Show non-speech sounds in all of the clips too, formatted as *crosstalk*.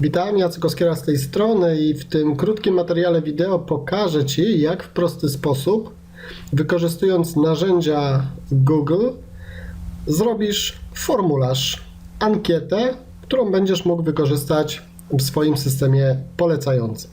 Witam, Jacek Oskiera z tej strony i w tym krótkim materiale wideo pokażę Ci, jak w prosty sposób, wykorzystując narzędzia Google, zrobisz formularz, ankietę, którą będziesz mógł wykorzystać w swoim systemie polecającym.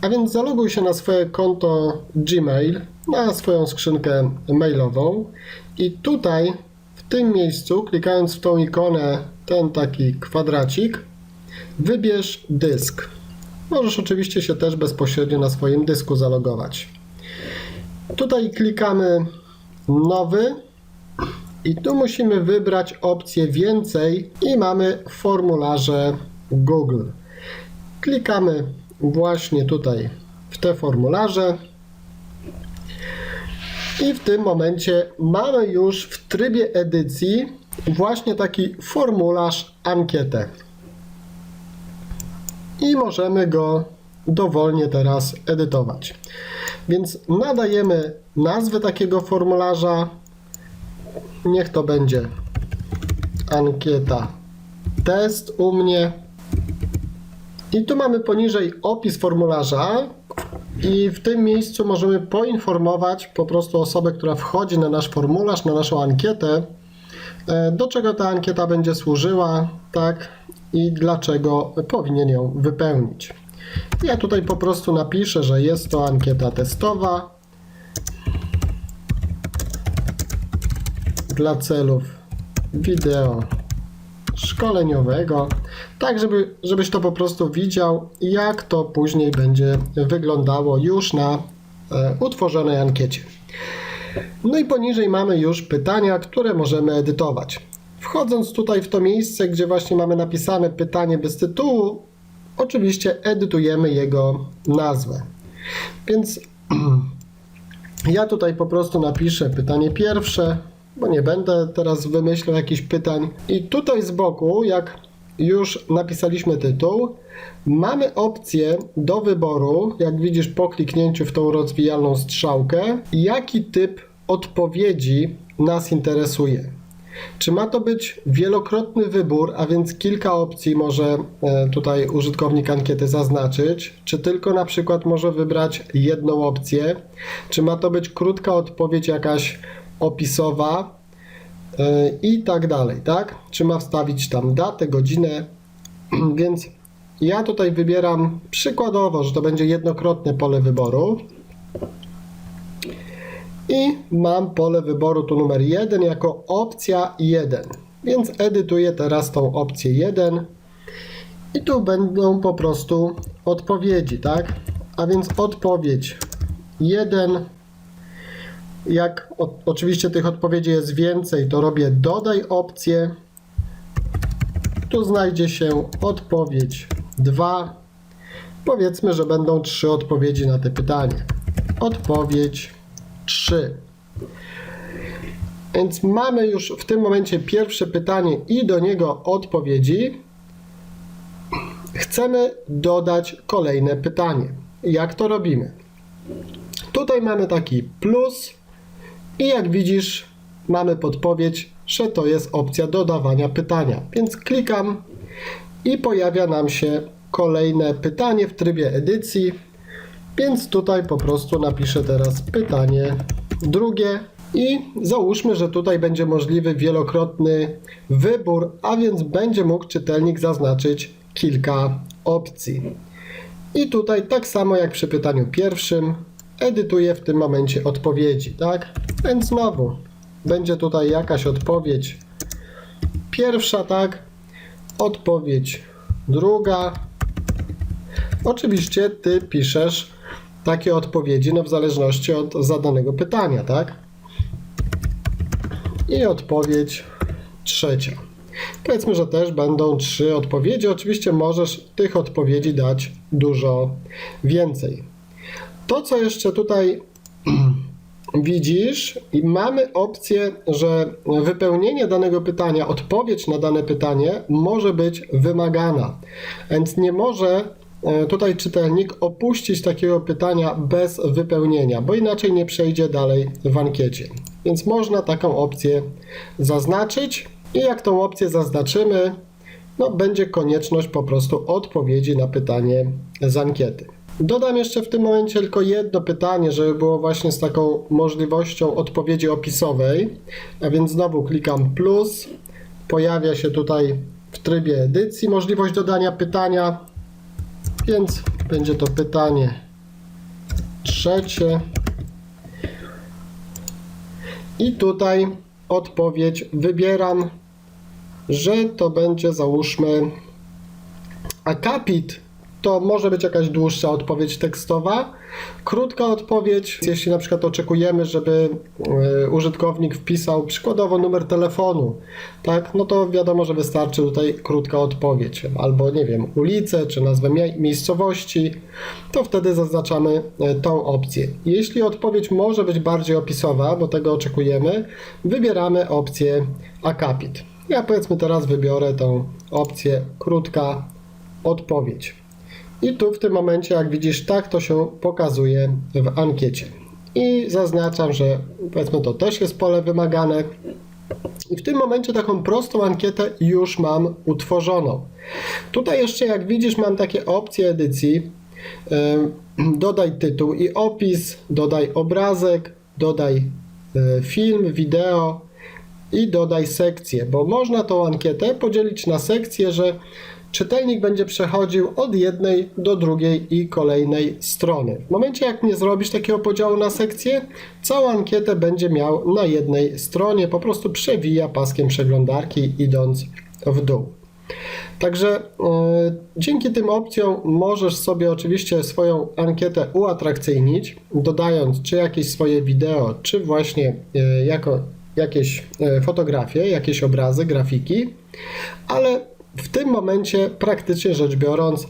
A więc zaloguj się na swoje konto Gmail, na swoją skrzynkę mailową i tutaj w tym miejscu, klikając w tą ikonę, ten taki kwadracik, Wybierz dysk. Możesz oczywiście się też bezpośrednio na swoim dysku zalogować. Tutaj klikamy nowy i tu musimy wybrać opcję więcej i mamy formularze Google. Klikamy właśnie tutaj w te formularze i w tym momencie mamy już w trybie edycji właśnie taki formularz ankietę i możemy go dowolnie teraz edytować. Więc nadajemy nazwę takiego formularza. Niech to będzie ankieta test u mnie. I tu mamy poniżej opis formularza i w tym miejscu możemy poinformować po prostu osobę, która wchodzi na nasz formularz, na naszą ankietę, e, do czego ta ankieta będzie służyła, tak, i dlaczego powinien ją wypełnić. Ja tutaj po prostu napiszę, że jest to ankieta testowa dla celów wideo szkoleniowego, tak żeby, żebyś to po prostu widział, jak to później będzie wyglądało już na e, utworzonej ankiecie. No i poniżej mamy już pytania, które możemy edytować. Wchodząc tutaj w to miejsce, gdzie właśnie mamy napisane pytanie bez tytułu, oczywiście edytujemy jego nazwę. Więc *clears throat* ja tutaj po prostu napiszę pytanie pierwsze, bo nie będę teraz wymyślał jakichś pytań. I tutaj z boku, jak już napisaliśmy tytuł, mamy opcję do wyboru, jak widzisz po kliknięciu w tą rozwijalną strzałkę, jaki typ odpowiedzi nas interesuje. Czy ma to być wielokrotny wybór, a więc kilka opcji może e, tutaj użytkownik ankiety zaznaczyć? Czy tylko na przykład może wybrać jedną opcję? Czy ma to być krótka odpowiedź jakaś opisowa e, i tak dalej, tak? Czy ma wstawić tam datę, godzinę? *clears throat* Więc ja tutaj wybieram przykładowo, że to będzie jednokrotne pole wyboru. I mam pole wyboru tu numer 1 jako opcja 1. Więc edytuję teraz tą opcję 1 i tu będą po prostu odpowiedzi, tak? A więc odpowiedź 1. Jak o, oczywiście tych odpowiedzi jest więcej, to robię dodaj opcję. Tu znajdzie się odpowiedź 2. Powiedzmy, że będą trzy odpowiedzi na te pytanie. Odpowiedź 3. Więc mamy już w tym momencie pierwsze pytanie i do niego odpowiedzi. Chcemy dodać kolejne pytanie. Jak to robimy? Tutaj mamy taki plus i jak widzisz mamy podpowiedź, że to jest opcja dodawania pytania. Więc klikam i pojawia nam się kolejne pytanie w trybie edycji. Więc tutaj po prostu napiszę teraz pytanie drugie i załóżmy, że tutaj będzie możliwy wielokrotny wybór, a więc będzie mógł czytelnik zaznaczyć kilka opcji. I tutaj tak samo jak przy pytaniu pierwszym edytuję w tym momencie odpowiedzi, tak? Więc znowu będzie tutaj jakaś odpowiedź pierwsza, tak? Odpowiedź druga. Oczywiście ty piszesz takie odpowiedzi, no w zależności od zadanego pytania, tak? I odpowiedź trzecia. Powiedzmy, że też będą trzy odpowiedzi. Oczywiście możesz tych odpowiedzi dać dużo więcej. To, co jeszcze tutaj *clears throat* widzisz mamy opcję, że wypełnienie danego pytania, odpowiedź na dane pytanie może być wymagana. Więc nie może e, tutaj czytelnik opuścić takiego pytania bez wypełnienia, bo inaczej nie przejdzie dalej w ankiecie. Więc można taką opcję zaznaczyć i jak tą opcję zaznaczymy, no, będzie konieczność po prostu odpowiedzi na pytanie z ankiety. Dodam jeszcze w tym momencie tylko jedno pytanie, żeby było właśnie z taką możliwością odpowiedzi opisowej. A więc znowu klikam plus. Pojawia się tutaj w trybie edycji możliwość dodania pytania, więc będzie to pytanie trzecie. I tutaj odpowiedź wybieram, że to będzie załóżmy akapit to może być jakaś dłuższa odpowiedź tekstowa. Krótka odpowiedź, jeśli na przykład oczekujemy, żeby y, użytkownik wpisał przykładowo numer telefonu, tak, no to wiadomo, że wystarczy tutaj krótka odpowiedź, albo nie wiem, ulicę czy nazwę mie miejscowości, to wtedy zaznaczamy y, tą opcję. Jeśli odpowiedź może być bardziej opisowa, bo tego oczekujemy, wybieramy opcję akapit. Ja powiedzmy teraz wybiorę tą opcję krótka odpowiedź. I tu w tym momencie, jak widzisz, tak to się pokazuje w ankiecie. I zaznaczam, że powiedzmy to też jest pole wymagane. I w tym momencie taką prostą ankietę już mam utworzoną. Tutaj jeszcze, jak widzisz, mam takie opcje edycji. Dodaj tytuł i opis, dodaj obrazek, dodaj e, film, wideo i dodaj sekcję, bo można tą ankietę podzielić na sekcje, że czytelnik będzie przechodził od jednej do drugiej i kolejnej strony. W momencie, jak nie zrobisz takiego podziału na sekcje, całą ankietę będzie miał na jednej stronie, po prostu przewija paskiem przeglądarki idąc w dół. Także yy, dzięki tym opcjom możesz sobie oczywiście swoją ankietę uatrakcyjnić, dodając czy jakieś swoje wideo, czy właśnie yy, jako jakieś yy, fotografie, jakieś obrazy, grafiki, ale w tym momencie, praktycznie rzecz biorąc,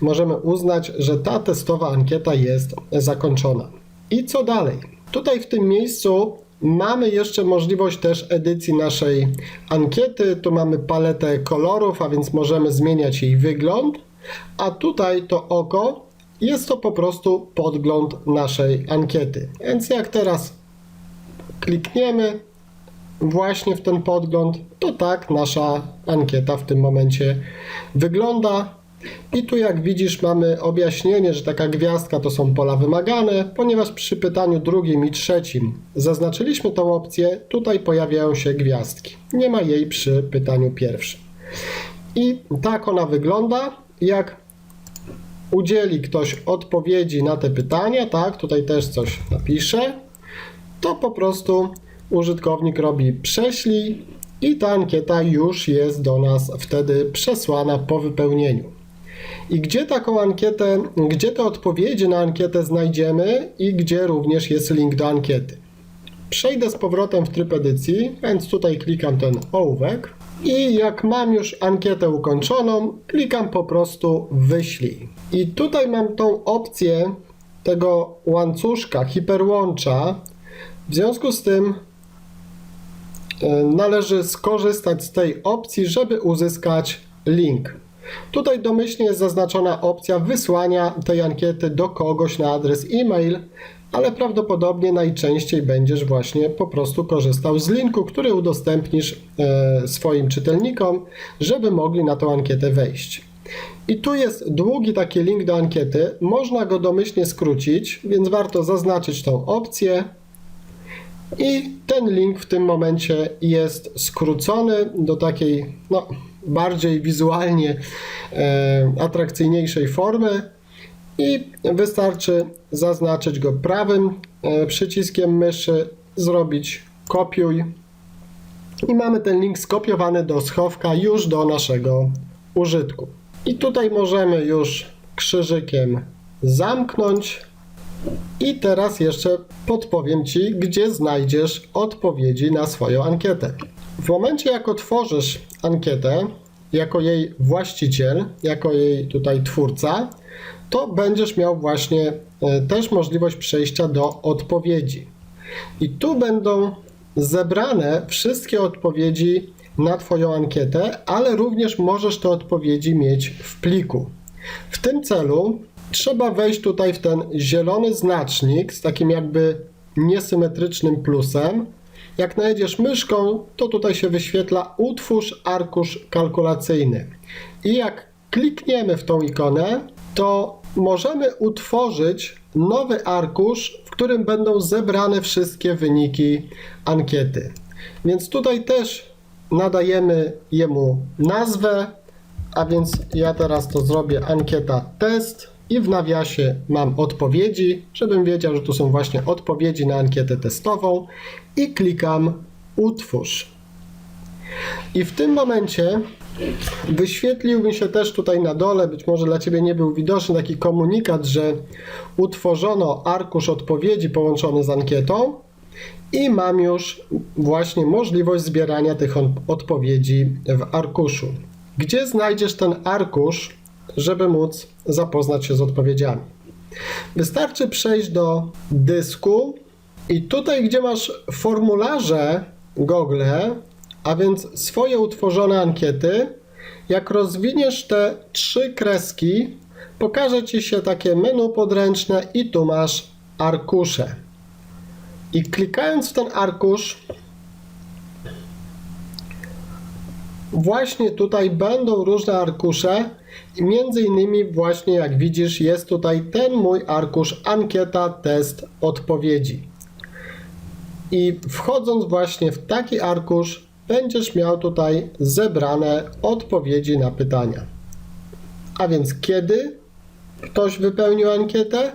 możemy uznać, że ta testowa ankieta jest zakończona. I co dalej? Tutaj w tym miejscu mamy jeszcze możliwość też edycji naszej ankiety. Tu mamy paletę kolorów, a więc możemy zmieniać jej wygląd. A tutaj to oko jest to po prostu podgląd naszej ankiety. Więc jak teraz klikniemy, właśnie w ten podgląd, to tak nasza ankieta w tym momencie wygląda. I tu jak widzisz mamy objaśnienie, że taka gwiazdka to są pola wymagane, ponieważ przy pytaniu drugim i trzecim zaznaczyliśmy tą opcję, tutaj pojawiają się gwiazdki. Nie ma jej przy pytaniu pierwszym. I tak ona wygląda, jak udzieli ktoś odpowiedzi na te pytania, tak, tutaj też coś napiszę, to po prostu użytkownik robi prześlij i ta ankieta już jest do nas wtedy przesłana po wypełnieniu. I gdzie taką ankietę, gdzie te odpowiedzi na ankietę znajdziemy i gdzie również jest link do ankiety. Przejdę z powrotem w tryb edycji, więc tutaj klikam ten ołówek i jak mam już ankietę ukończoną, klikam po prostu wyślij. I tutaj mam tą opcję tego łańcuszka, hiperłącza. W związku z tym należy skorzystać z tej opcji, żeby uzyskać link. Tutaj domyślnie jest zaznaczona opcja wysłania tej ankiety do kogoś na adres e-mail, ale prawdopodobnie najczęściej będziesz właśnie po prostu korzystał z linku, który udostępnisz e, swoim czytelnikom, żeby mogli na tą ankietę wejść. I tu jest długi taki link do ankiety, można go domyślnie skrócić, więc warto zaznaczyć tą opcję i ten link w tym momencie jest skrócony do takiej no, bardziej wizualnie e, atrakcyjniejszej formy i wystarczy zaznaczyć go prawym e, przyciskiem myszy, zrobić kopiuj i mamy ten link skopiowany do schowka już do naszego użytku. I tutaj możemy już krzyżykiem zamknąć i teraz jeszcze podpowiem Ci, gdzie znajdziesz odpowiedzi na swoją ankietę. W momencie, jak otworzysz ankietę, jako jej właściciel, jako jej tutaj twórca, to będziesz miał właśnie e, też możliwość przejścia do odpowiedzi. I tu będą zebrane wszystkie odpowiedzi na Twoją ankietę, ale również możesz te odpowiedzi mieć w pliku. W tym celu trzeba wejść tutaj w ten zielony znacznik z takim jakby niesymetrycznym plusem. Jak najedziesz myszką, to tutaj się wyświetla utwórz arkusz kalkulacyjny. I jak klikniemy w tą ikonę, to możemy utworzyć nowy arkusz, w którym będą zebrane wszystkie wyniki ankiety. Więc tutaj też nadajemy jemu nazwę, a więc ja teraz to zrobię ankieta test i w nawiasie mam odpowiedzi, żebym wiedział, że tu są właśnie odpowiedzi na ankietę testową i klikam utwórz. I w tym momencie wyświetlił mi się też tutaj na dole, być może dla Ciebie nie był widoczny taki komunikat, że utworzono arkusz odpowiedzi połączony z ankietą i mam już właśnie możliwość zbierania tych odpowiedzi w arkuszu. Gdzie znajdziesz ten arkusz, żeby móc zapoznać się z odpowiedziami? Wystarczy przejść do dysku i tutaj, gdzie masz formularze Google, a więc swoje utworzone ankiety, jak rozwiniesz te trzy kreski, pokaże Ci się takie menu podręczne i tu masz arkusze. I klikając w ten arkusz, właśnie tutaj będą różne arkusze między innymi właśnie jak widzisz jest tutaj ten mój arkusz ankieta, test, odpowiedzi. I wchodząc właśnie w taki arkusz będziesz miał tutaj zebrane odpowiedzi na pytania. A więc kiedy ktoś wypełnił ankietę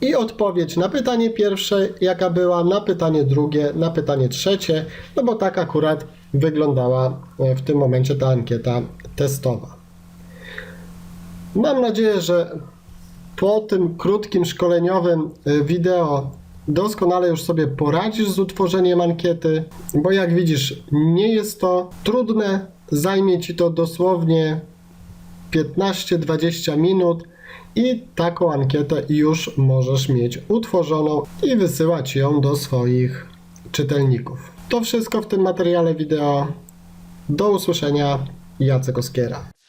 i odpowiedź na pytanie pierwsze, jaka była, na pytanie drugie, na pytanie trzecie, no bo tak akurat wyglądała e, w tym momencie ta ankieta testowa. Mam nadzieję, że po tym krótkim szkoleniowym y, wideo doskonale już sobie poradzisz z utworzeniem ankiety, bo jak widzisz, nie jest to trudne, zajmie ci to dosłownie 15-20 minut i taką ankietę już możesz mieć utworzoną i wysyłać ją do swoich czytelników. To wszystko w tym materiale wideo. Do usłyszenia. Jacek Oskiera.